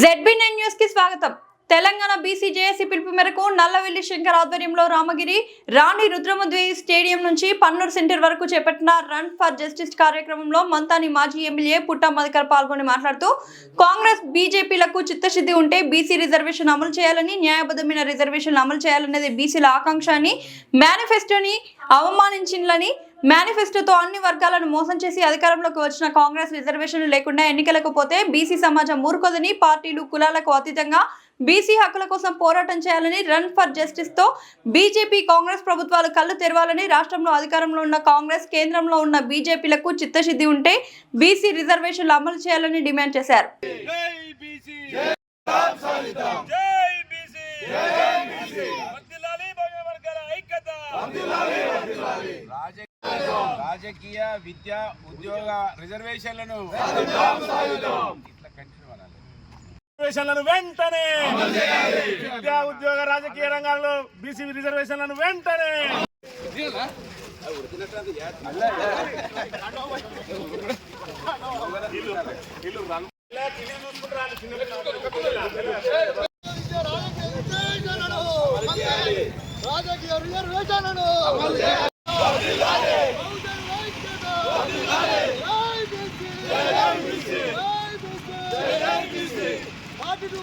ZB nine న్యూస్కి స్వాగతం. Telangana BC JAC పిలుపు మేరకు నల్లవెల్లి శంకర్ ఆధ్వర్యంలో రామగిరి రాణి రుద్రమద్వి స్టేడియం నుంచి పన్నూరు సెంటర్ వరకు చేపట్టిన రన్ ఫర్ జస్టిస్ కార్యక్రమంలో మంతాని మాజీ ఎమ్మెల్యే పుట్ట మధుకర్ పాల్గొని మాట్లాడుతూ కాంగ్రెస్ బీజేపీలకు చిత్తశుద్ధి ఉంటే బీసీ రిజర్వేషన్ అమలు చేయాలని న్యాయబద్ధమైన రిజర్వేషన్లు అమలు చేయాలనేది బీసీల ఆకాంక్ష అని మేనిఫెస్టోని అవమానించిందని మేనిఫెస్టోతో అన్ని వర్గాలను మోసం చేసి అధికారంలోకి వచ్చిన కాంగ్రెస్ రిజర్వేషన్లు లేకుండా ఎన్నికలకు పోతే బీసీ సమాజం మూర్ఖదని పార్టీలు కులాలకు అతీతంగా బీసీ హక్కుల కోసం పోరాటం చేయాలని రన్ ఫర్ జస్టిస్తో బీజేపీ కాంగ్రెస్ ప్రభుత్వాలు కళ్ళు తెరవాలని రాష్ట్రంలో అధికారంలో ఉన్న కాంగ్రెస్ కేంద్రంలో ఉన్న బీజేపీలకు చిత్తశుద్ధి ఉంటే బీసీ రిజర్వేషన్లు అమలు చేయాలని డిమాండ్ చేశారు. రాజకీయ విద్య ఉద్యోగ రిజర్వేషన్లను రిజర్వేషన్లను వెంటనే! విద్యా ఉద్యోగ రాజకీయ రంగాల్లో బీసీ రిజర్వేషన్లను వెంటనే! రాజకీయ రిజర్వేషన్లను! Forty two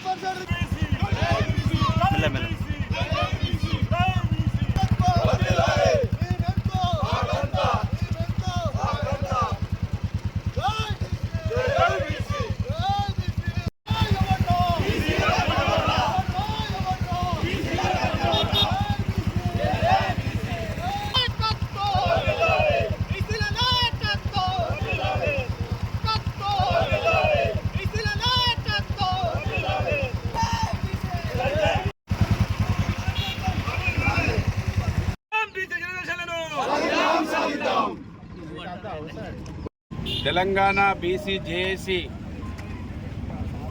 Telangana BC JAC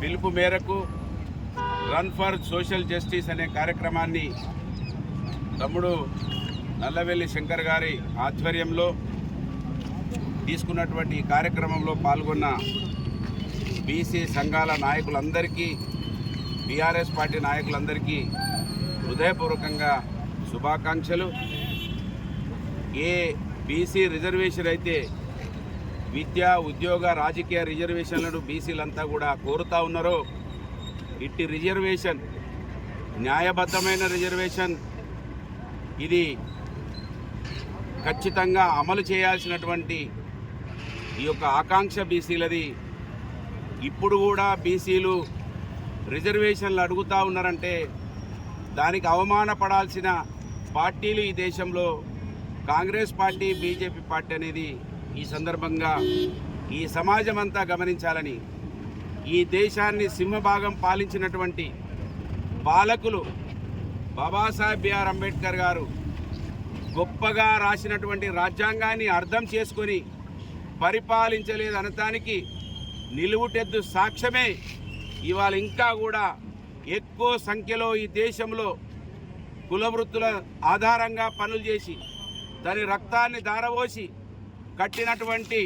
పిలుపు మేరకు రన్ ఫర్ సోషల్ జస్టిస్ అనే కార్యక్రమాన్ని తమ్ముడు నల్లవెల్లి శంకర్ గారి ఆధ్వర్యంలో తీసుకున్నటువంటి ఈ కార్యక్రమంలో పాల్గొన్న బీసీ సంఘాల నాయకులందరికీ బీఆర్ఎస్ పార్టీ నాయకులందరికీ హృదయపూర్వకంగా శుభాకాంక్షలు. ఏ బీసీ రిజర్వేషన్ అయితే విద్య ఉద్యోగ రాజకీయ రిజర్వేషన్లను బీసీలంతా కూడా కోరుతా ఉన్నారో ఇట్టి రిజర్వేషన్ న్యాయబద్ధమైన రిజర్వేషన్ ఇది ఖచ్చితంగా అమలు చేయాల్సినటువంటి ఈ యొక్క ఆకాంక్ష బీసీలది. ఇప్పుడు కూడా బీసీలు రిజర్వేషన్లు అడుగుతూ ఉన్నారంటే దానికి అవమానపడాల్సిన పార్టీలు ఈ దేశంలో కాంగ్రెస్ పార్టీ బీజేపీ పార్టీ అనేది ఈ సందర్భంగా ఈ సమాజం అంతా గమనించాలని ఈ దేశాన్ని సింహభాగం పాలించినటువంటి పాలకులు బాబాసాహెబ్ బిఆర్ అంబేద్కర్ గారు గొప్పగా రాసినటువంటి రాజ్యాంగాన్ని అర్థం చేసుకొని పరిపాలించలేదు అనటానికి నిలువుటెద్దు సాక్ష్యమే ఇవాళ ఇంకా కూడా ఎక్కువ సంఖ్యలో ఈ దేశంలో కులవృత్తుల ఆధారంగా పనులు చేసి దాని రక్తాన్ని దారవోసి కట్టినటువంటి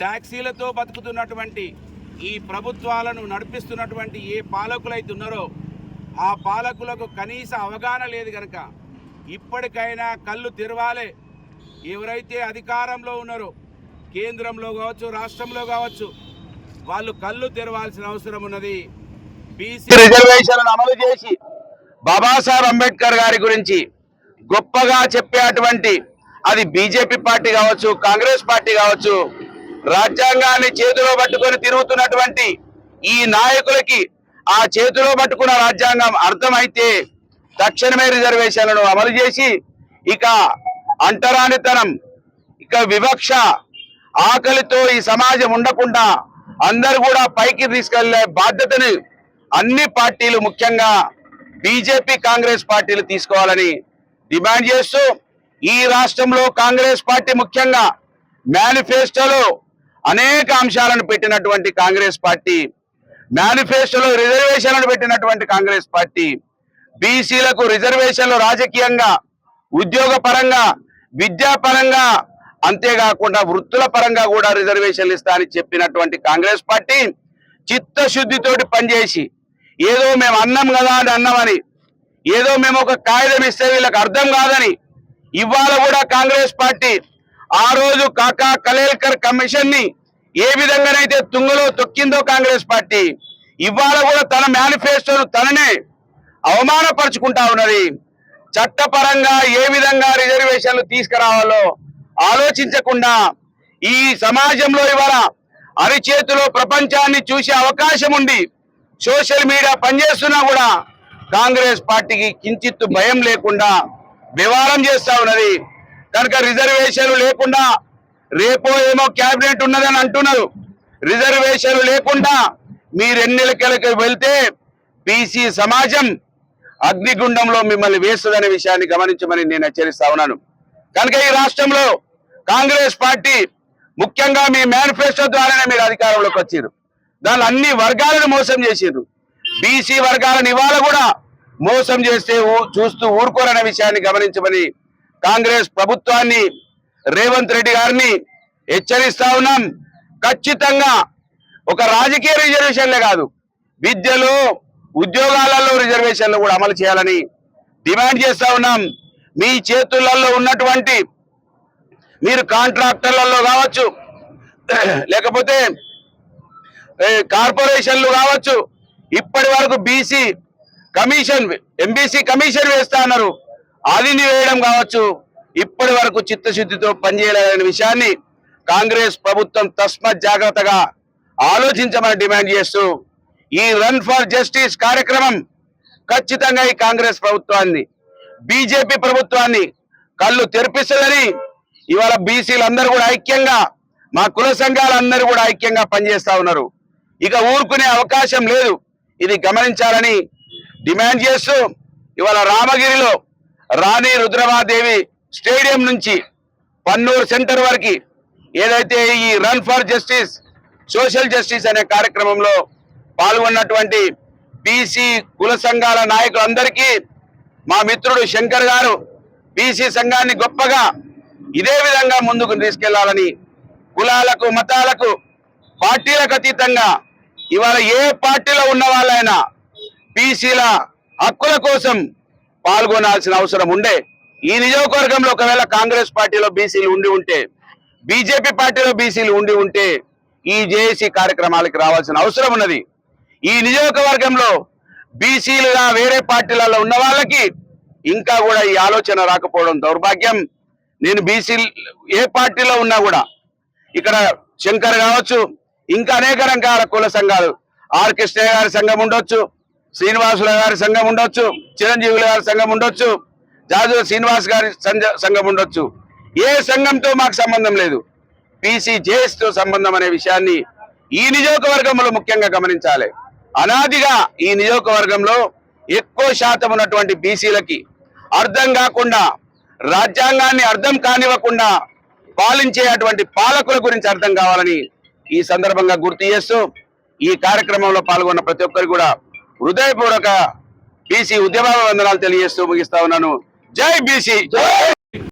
ట్యాక్సీలతో బతుకుతున్నటువంటి ఈ ప్రభుత్వాలను నడిపిస్తున్నటువంటి ఏ పాలకులైతే ఉన్నారో ఆ పాలకులకు కనీస అవగాహన లేదు కనుక ఇప్పటికైనా కళ్ళు తెరవాలే. ఎవరైతే అధికారంలో ఉన్నారో కేంద్రంలో కావచ్చు రాష్ట్రంలో కావచ్చు వాళ్ళు కళ్ళు తెరవాల్సిన అవసరం ఉన్నది. బీసీ రిజర్వేషన్లను అమలు చేసి బాబాసాహెబ్ అంబేద్కర్ గారి గురించి గొప్పగా చెప్పేటువంటి అది బీజేపీ పార్టీ కావచ్చు కాంగ్రెస్ పార్టీ కావచ్చు రాజ్యాంగాన్ని చేతిలో పట్టుకొని తిరుగుతున్నటువంటి ఈ నాయకులకి ఆ చేతిలో పట్టుకున్న రాజ్యాంగం అర్థమైతే తక్షణమే రిజర్వేషన్లను అమలు చేసి ఇక అంటరానితనం ఇక వివక్ష ఆకలితో ఈ సమాజం ఉండకుండా అందరు కూడా పైకి తీసుకెళ్ళే బాధ్యతని అన్ని పార్టీలు ముఖ్యంగా బీజేపీ కాంగ్రెస్ పార్టీలు తీసుకోవాలని డిమాండ్ చేస్తూ ఈ రాష్ట్రంలో కాంగ్రెస్ పార్టీ ముఖ్యంగా మేనిఫెస్టోలో అనేక అంశాలను పెట్టినటువంటి కాంగ్రెస్ పార్టీ మేనిఫెస్టోలో రిజర్వేషన్లను పెట్టినటువంటి కాంగ్రెస్ పార్టీ బీసీలకు రిజర్వేషన్లు రాజకీయంగా ఉద్యోగ పరంగా విద్యాపరంగా అంతేకాకుండా వృత్తుల పరంగా కూడా రిజర్వేషన్లు ఇస్తా అని చెప్పినటువంటి కాంగ్రెస్ పార్టీ చిత్తశుద్ధితోటి పనిచేసి ఏదో మేము అన్నం కదా అని అన్నామని ఏదో మేము ఒక కాగితం ఇస్తే వీళ్ళకి అర్థం కాదని ఇవాళ కూడా కాంగ్రెస్ పార్టీ ఆ రోజు కాకా కలేల్కర్ కమిషన్ని ఏ విధంగానైతే తుంగలో తొక్కిందో కాంగ్రెస్ పార్టీ ఇవాళ కూడా తన మేనిఫెస్టోను తననే అవమానపరుచుకుంటా ఉన్నది. చట్టపరంగా ఏ విధంగా రిజర్వేషన్లు తీసుకురావాలో ఆలోచించకుండా ఈ సమాజంలో ఇవాళ అరిచేతిలో ప్రపంచాన్ని చూసే అవకాశం ఉంది. సోషల్ మీడియా పనిచేస్తున్నా కూడా కాంగ్రెస్ పార్టీకి కించిత్తు భయం లేకుండా వ్యవహారం చేస్తా ఉన్నది. కనుక రిజర్వేషన్లు లేకుండా రేపో ఏమో క్యాబినెట్ ఉన్నదని అంటున్నారు. రిజర్వేషన్లు లేకుండా మీరు ఎన్నికలకు వెళ్తే బీసీ సమాజం అగ్నిగుండంలో మిమ్మల్ని వేస్తుందనే విషయాన్ని గమనించమని నేను హెచ్చరిస్తా ఉన్నాను. కనుక ఈ రాష్ట్రంలో కాంగ్రెస్ పార్టీ ముఖ్యంగా మీ మేనిఫెస్టో ద్వారానే మీరు అధికారంలోకి వచ్చారు దాని అన్ని వర్గాలను మోసం చేసిండ్రు. బీసీ వర్గాలను ఇవాళ కూడా మోసం చేస్తే ఊ- చూస్తూ ఊరుకోరనే విషయాన్ని గమనించమని కాంగ్రెస్ ప్రభుత్వాన్ని రేవంత్ రెడ్డి గారిని హెచ్చరిస్తా ఉన్నాం. ఖచ్చితంగా ఒక రాజకీయ రిజర్వేషన్లే కాదు విద్యలో ఉద్యోగాలలో రిజర్వేషన్లు కూడా అమలు చేయాలని డిమాండ్ చేస్తా ఉన్నాం. మీ చేతులలో ఉన్నటువంటి మీరు కాంట్రాక్టర్లలో కావచ్చు లేకపోతే కార్పొరేషన్లు కావచ్చు ఇప్పటి వరకు బీసీ కమిషన్ ఎంబీసీ కమిషన్ వేస్తా అన్నారు. అది వేయడం కావచ్చు ఇప్పటి వరకు చిత్తశుద్ధితో పనిచేయలేదనే విషయాన్ని కాంగ్రెస్ ప్రభుత్వం తస్మత్ జాగ్రత్తగా ఆలోచించమని డిమాండ్ చేస్తూ ఈ రన్ ఫర్ జస్టిస్ కార్యక్రమం ఖచ్చితంగా ఈ కాంగ్రెస్ ప్రభుత్వాన్ని బీజేపీ ప్రభుత్వాన్ని కళ్ళు తెరిపిస్తుందని ఇవాళ బీసీలందరూ కూడా ఐక్యంగా మా కుల సంఘాలందరూ కూడా ఐక్యంగా పనిచేస్తా ఉన్నారు. ఇక ఊరుకునే అవకాశం లేదు. ఇది గమనించాలని డిమాండ్ చేస్తూ ఇవాళ రామగిరిలో రాణి రుద్రమాదేవి స్టేడియం నుంచి పన్నూరు సెంటర్ వరకు ఏదైతే ఈ run for justice social justice అనే కార్యక్రమంలో పాల్గొన్నటువంటి బీసీ కుల సంఘాల నాయకులందరికీ మా మిత్రుడు శంకర్ గారు బీసీ సంఘాన్ని గొప్పగా ఇదే విధంగా ముందుకు తీసుకెళ్ళాలని కులాలకు మతాలకు పార్టీలకు అతీతంగా ఇవాళ ఏ పార్టీలో ఉన్న వాళ్ళైనా బీసీల హక్కుల కోసం పాల్గొనాల్సిన అవసరం ఉండే ఈ నియోజకవర్గంలో ఒకవేళ కాంగ్రెస్ పార్టీలో బీసీలు ఉండి ఉంటే బీజేపీ పార్టీలో బీసీలు ఉండి ఉంటే ఈ జేఏసీ కార్యక్రమాలకి రావాల్సిన అవసరం ఉన్నది. ఈ నియోజకవర్గంలో బీసీలుగా వేరే పార్టీలలో ఉన్న వాళ్ళకి ఇంకా కూడా ఈ ఆలోచన రాకపోవడం దౌర్భాగ్యం. నేను బీసీ ఏ పార్టీలో ఉన్నా కూడా ఇక్కడ శంకర్ కావచ్చు ఇంకా అనేక రకాల కుల సంఘాలు ఆర్ కృష్ణ గారి సంఘం ఉండొచ్చు శ్రీనివాసుల గారి సంఘం ఉండొచ్చు చిరంజీవుల గారి సంఘం ఉండొచ్చు జాజు శ్రీనివాస్ గారి సంఘం ఉండొచ్చు. ఏ సంఘంతో మాకు సంబంధం లేదు. పీసీ జేఎస్తో సంబంధం అనే విషయాన్ని ఈ నియోజకవర్గంలో ముఖ్యంగా గమనించాలి. అనాదిగా ఈ నియోజకవర్గంలో ఎక్కువ శాతం ఉన్నటువంటి బీసీలకి అర్థం కాకుండా రాజ్యాంగాన్ని అర్థం కానివ్వకుండా పాలించే అటువంటి పాలకుల గురించి అర్థం కావాలని ఈ సందర్భంగా గుర్తు చేస్తూ ఈ కార్యక్రమంలో పాల్గొన్న ప్రతి ఒక్కరికి కూడా హృదయపూర్వక బీసీ ఉద్యమ వందనాలు తెలియజేస్తూ ముగిస్తా ఉన్నాను. జై బీసీ!